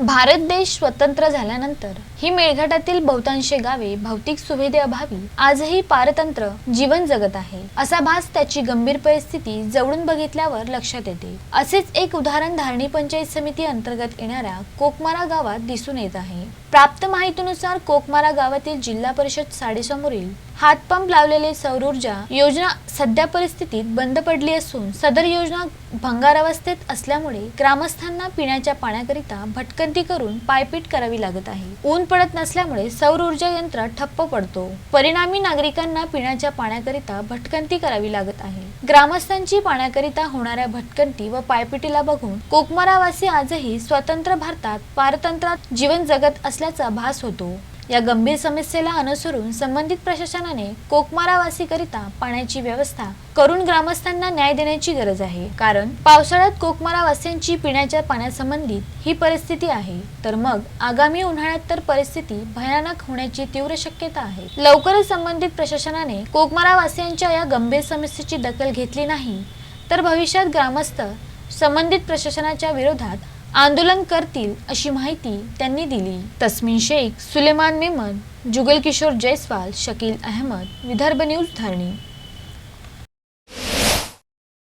भारत देश स्वतंत्र झाल्यानंतर ही मेळघाटातील बहुतांश गावे भौतिक सुविधेअभावी आजही पारतंत्र जीवन जगत आहे. असा भास त्याची गंभीर परिस्थिती जवळून बघितल्यावर लक्षात येते. असेच एक उदाहरण धारणी पंचायत समिती अंतर्गत येणाऱ्या कोकमारा गावात दिसून येत आहे. प्राप्त माहितीनुसार कोकमारा गावातील जिल्हा परिषद साडेसमोरील हातपंप लावलेले सौर ऊर्जा योजना सध्या परिस्थितीत बंद पडली असून सदर योजना भंगारावस्थेत असल्यामुळे ग्रामस्थांना पिण्याच्या पाण्याकरिता भटकंती करून पायपीट करावी लागत आहे. ऊन पडत नसल्यामुळे सौर ऊर्जा यंत्र ठप्प पडतो. परिणामी नागरिकांना पिण्याच्या पाण्याकरिता भटकंती करावी लागत आहे. ग्रामस्थांची पाण्याकरिता होणाऱ्या भटकंती व पायपिटीला बघून कोकमारावासी आजही स्वतंत्र भारतात पारतंत्रात जीवन जगत असल्याचा भास होतो. या गंभीर समस्येला अनुसरून संबंधित प्रशासनाने कोकमारावासीकरिता पाण्याची व्यवस्था करून ग्रामस्थांना न्याय देण्याची गरज आहे. कारण पावसाळ्यात कोकमारावासीयांची पिण्याच्या पाण्यासंबंधित ही परिस्थिती आहे. तर मग आगामी उन्हाळ्यात तर परिस्थिती भयानक होण्याची तीव्र शक्यता आहे. लवकरच संबंधित प्रशासनाने कोकमारावासियांच्या या गंभीर समस्येची दखल घेतली नाही तर भविष्यात ग्रामस्थ संबंधित प्रशासनाच्या विरोधात आंदोलन करतील अशी माहिती त्यांनी दिली. तस्मिन शेख सुलेमान मेमन जुगल किशोर जयस्वाल शकील अहमद विदर्भ न्यूज धारणी.